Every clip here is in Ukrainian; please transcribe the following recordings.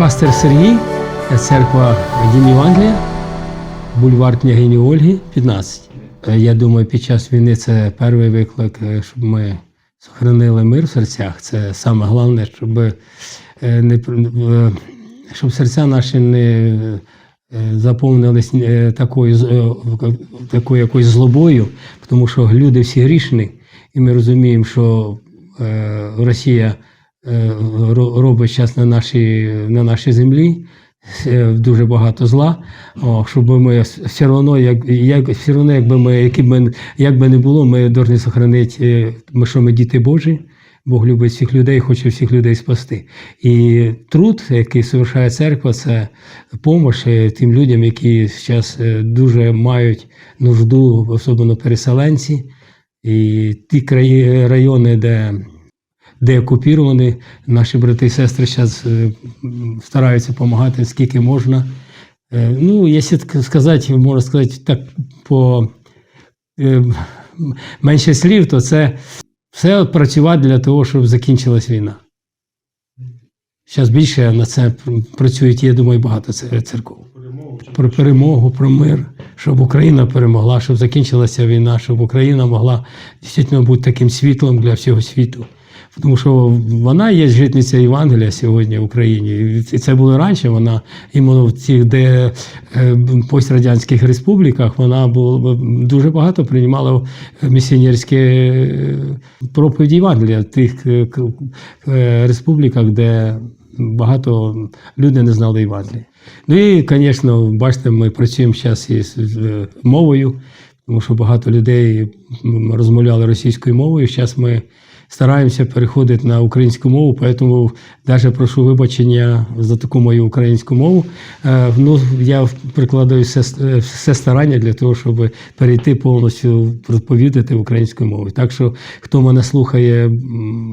Пастир Сергій, церква Дім Євангелія, бульвар княгині Ольги, 15. Е, Я думаю, під час війни це перший виклик, е, щоб ми зберігали мир в серцях. Це саме головне, щоб, е, не, е, щоб серця наші не е, заповнились е, такою, е, такою якоюсь злобою, тому що люди всі грішні, і ми розуміємо, що е, Росія е, ро- робить зараз на нашій, на нашій землі. е, Дуже багато зла, о, щоб ми все одно, як, як, все одно, якби ми, які ми, як би не було, ми повинні зберігати, ми, що ми діти Божі, Бог любить всіх людей, хоче всіх людей спасти. І труд, який совершає церква, це допомога тим людям, які зараз е, дуже мають нужду, особливо переселенці, і ті краї, райони, де де окупіровані. Наші брати і сестри зараз стараються допомагати скільки можна. Е, Ну, якщо сказати, можна сказати так по е, менше слів, то це все працювати для того, щоб закінчилась війна. Зараз більше на це працюють, я думаю, багато церков. Про перемогу, про мир, щоб Україна перемогла, щоб закінчилася війна, щоб Україна могла дійсно бути таким світлом для всього світу. Тому що вона є житниця Євангелія сьогодні в Україні. І це було раніше. Вона іменно в цих де е, пострадянських республіках вона була дуже багато приймала місіонерські е, проповіді Євангелія в тих е, республіках, де багато людей не знали Євангелія. Ну і, звісно, бачите, ми працюємо зараз із мовою, тому що багато людей розмовляли російською мовою. Зараз ми стараємося переходити на українську мову, тому навіть прошу вибачення за таку мою українську мову. Е, Ну, я прикладаю все, все старання для того, щоб перейти повністю розповідати українською мовою. Так що, хто мене слухає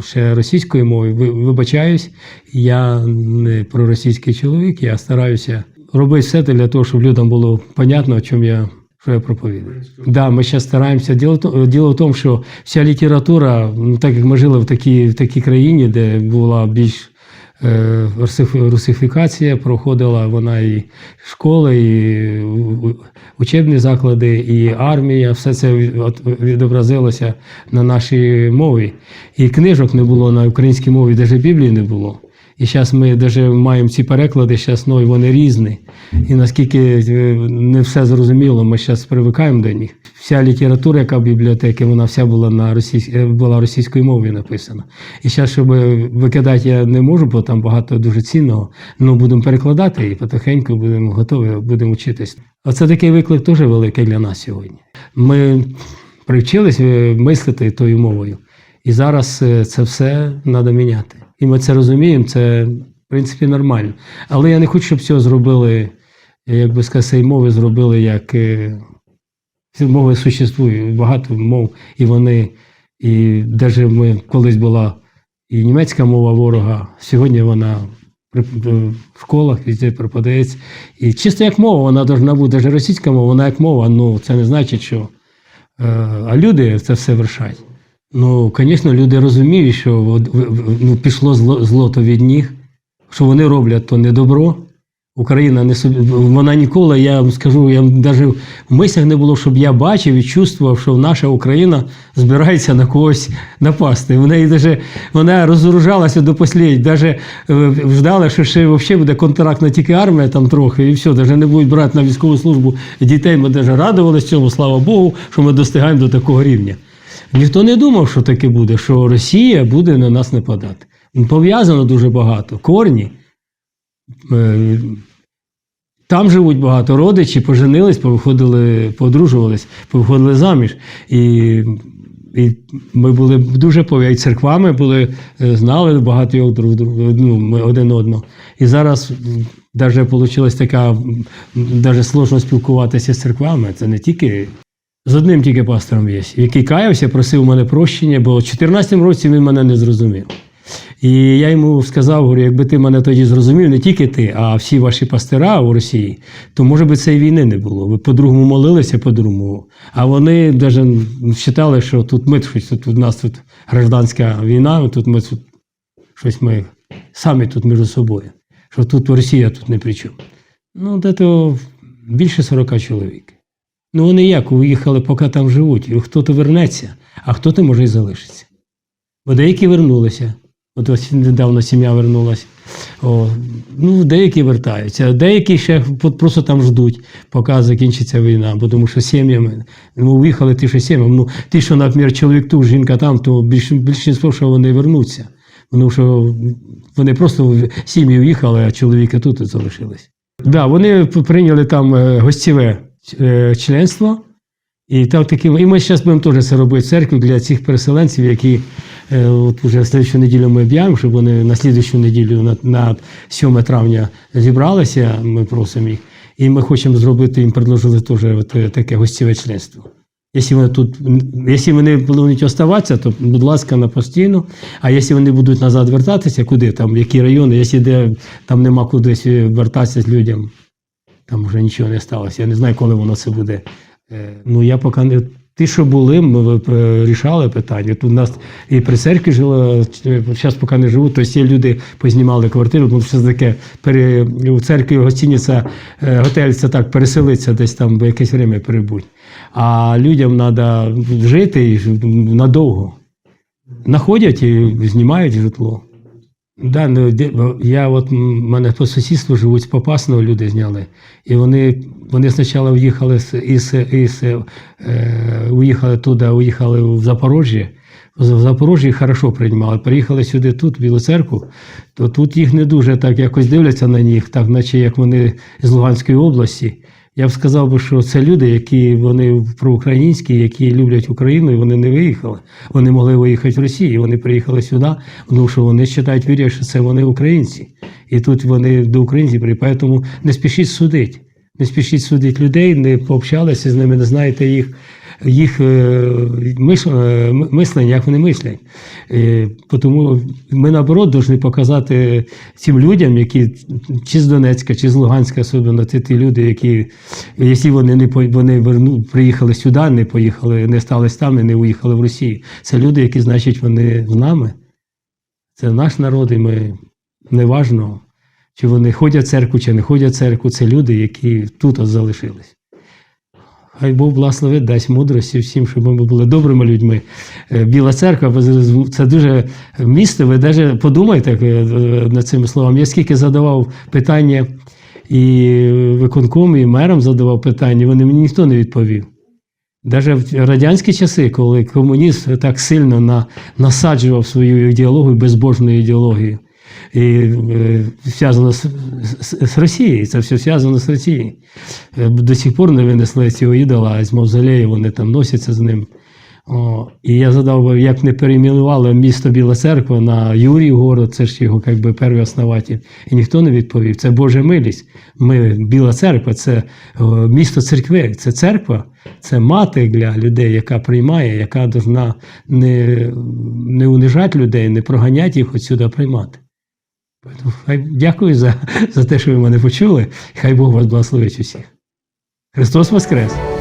ще російською мовою, вибачаюсь, я не проросійський чоловік, я стараюся робити все для того, щоб людям було понятно, о чому я. Що я проповідую. Да, ми зараз стараємося. Діло, то- діло в тому, що вся література, ну так як ми жили в такій, в такій країні, де була більш е, русифікація, проходила вона і школи, і учебні заклади, і армія, все це відобразилося на нашій мові. І книжок не було на українській мові, навіть Біблії не було. І зараз ми навіть маємо ці переклади, зараз ну, вони різні. І наскільки е, не все зрозуміло, ми зараз привикаємо до них. Вся література, яка в бібліотеці, вона вся була на російсь... е, була російською мовою написана. І зараз, щоб викидати, я не можу, бо там багато дуже цінного. Ну будемо перекладати і потихеньку будемо готові, будемо вчитись. Оце такий виклик теж великий для нас сьогодні. Ми привчились е, мислити тою мовою. І зараз е, це все треба міняти. І ми це розуміємо, це в принципі нормально. Але я не хочу, щоб цього зробили, як би сказати, цієї мови зробили як. е, мови существують, багато мов, і вони, і навіть ми колись була і німецька мова ворога, сьогодні вона в школах везде преподається. І чисто як мова, вона повинна бути, навіть російська мова, вона як мова, ну це не значить, що. Е, А люди це все вершать. Ну, звісно, люди розуміють, що ну, пішло зло, злото від них, що вони роблять то не добро. Україна не собі, вона ніколи, я вам скажу, я навіть в мислях не було, щоб я бачив і чувствував, що наша Україна збирається на когось напасти. В неї даже, вона розоружалася до останнього, навіть ждала, що ще взагалі буде контрактна тільки армія там трохи, і все, навіть не будуть брати на військову службу дітей. Ми навіть радувалися цьому, слава Богу, що ми достигаємо до такого рівня. Ніхто не думав, що таке буде, що Росія буде на нас нападати. Пов'язано дуже багато. Корні. Е, Там живуть багато родичі, поженились, повиходили, подружувались, повиходили заміж. І, і ми були дуже пов'язані церквами, були, е, знали багато його друг друга, ну, один одного. І зараз навіть вийшла така, навіть сложно спілкуватися з церквами. Це не тільки з одним тільки пастором є, який каявся, просив у мене прощення, бо в 2014 році він мене не зрозумів. І я йому сказав, говорю, якби ти мене тоді зрозумів, не тільки ти, а всі ваші пастира у Росії, то може би цієї війни не було. Ви по-другому молилися, по-другому. А вони навіть вважали, що тут ми щось, тут у нас тут гражданська війна, тут ми тут щось ми самі тут між собою. що тут Росія тут не при чому. Ну, де то більше 40 чоловік. Ну, вони як уїхали, поки там живуть. І хто-то вернеться, а хто-то може і залишиться. Бо деякі вернулися. От ось недавно сім'я вернулася. О, ну, деякі вертаються, а деякі ще просто там ждуть, поки закінчиться війна. Бо тому що сім'ями, ну, уїхали ті, що сім'ями. Ну, ті, що, наприклад, чоловік тут, жінка там, то більш, більшість, що вони вернуться. Тому що вони просто в сім'ї уїхали, а чоловіки тут залишились. Так, да, вони прийняли там е, гостєве членство. І там такі, і ми зараз будемо теж це робити церкву для цих переселенців, які е, от уже слідчу неділю ми об'явимо, щоб вони на слідчу неділю, на, на 7 травня зібралися, ми просимо їх. І ми хочемо зробити, їм предложили теж от, е, таке гостєве членство. Якщо вони тут, якщо вони будуть оставатися, то, будь ласка, на постійно. А якщо вони будуть назад вертатися, куди там, в які райони, якщо де там нема кудись вертатися з людям, там вже нічого не сталося. Я не знаю, коли воно це буде. Е, Ну, я поки не. Ті, що були, ми рішали питання. Тут у нас і при церкві жило, зараз поки не живуть, тобто є люди познімали квартиру, тому що таке пере, у церкві гостиниця, е, готель це так, переселиться десь там, бо якесь время перебудь. А людям треба жити надовго. Находять і знімають житло. Да, ну, я от мене по сусідству живуть з Попасного, люди зняли. І вони, вони спочатку в'їхали з, із, із, е, уїхали туди, уїхали в Запорожжя. В Запорожжі хорошо приймали. Приїхали сюди, тут, в Білу церкву, то тут їх не дуже так якось дивляться на них, так наче як вони з Луганської області. Я б сказав би, що це люди, які вони проукраїнські, які люблять Україну, і вони не виїхали. Вони могли виїхати в Росію. Вони приїхали сюди, тому що вони вважають, вірять, що це вони українці. І тут вони до українців приїхали. Тому не спішіть судити. Не спішіть судити людей, не пообщалися з ними, не знаєте їх, їх е, е, мислення, як вони мислять. Е, Тому ми наоборот повинні показати цим людям, які чи з Донецька, чи з Луганська, особливо ті, ті люди, які, якщо вони не вони приїхали сюди, не поїхали, не стались там і не уїхали в Росію. Це люди, які, значить, вони з нами. Це наш народ, і ми неважно, чи вони ходять в церкву, чи не ходять в церкву, це люди, які тут залишились. Хай Бог благословить, дасть мудрості всім, щоб ми були добрими людьми. Е, Біла церква це дуже місто. Ви навіть подумайте е, над цими словами. Я скільки задавав питання і виконком, і мерам задавав питання, вони мені ніхто не відповів. Навіть в радянські часи, коли комуніст так сильно на, насаджував свою ідеологію, безбожну ідеологію, і зв'язано з, з, з Росією, це все зв'язано з Росією. Е, До сих пор не винесли цього ідола, а з мавзолею вони там носяться з ним. О, і я задав, би, як не перейменували місто Біла Церква на Юрій город, це ж його як би, перший основатель. І ніхто не відповів. Це Божа милість. Ми, Біла церква це місто церкви, це церква, це мати для людей, яка приймає, яка повинна не, не унижати людей, не проганяти їх отсюди, приймати. Дякую за, за те, що ви мене почули. Хай Бог вас благословить усіх. Христос Воскрес!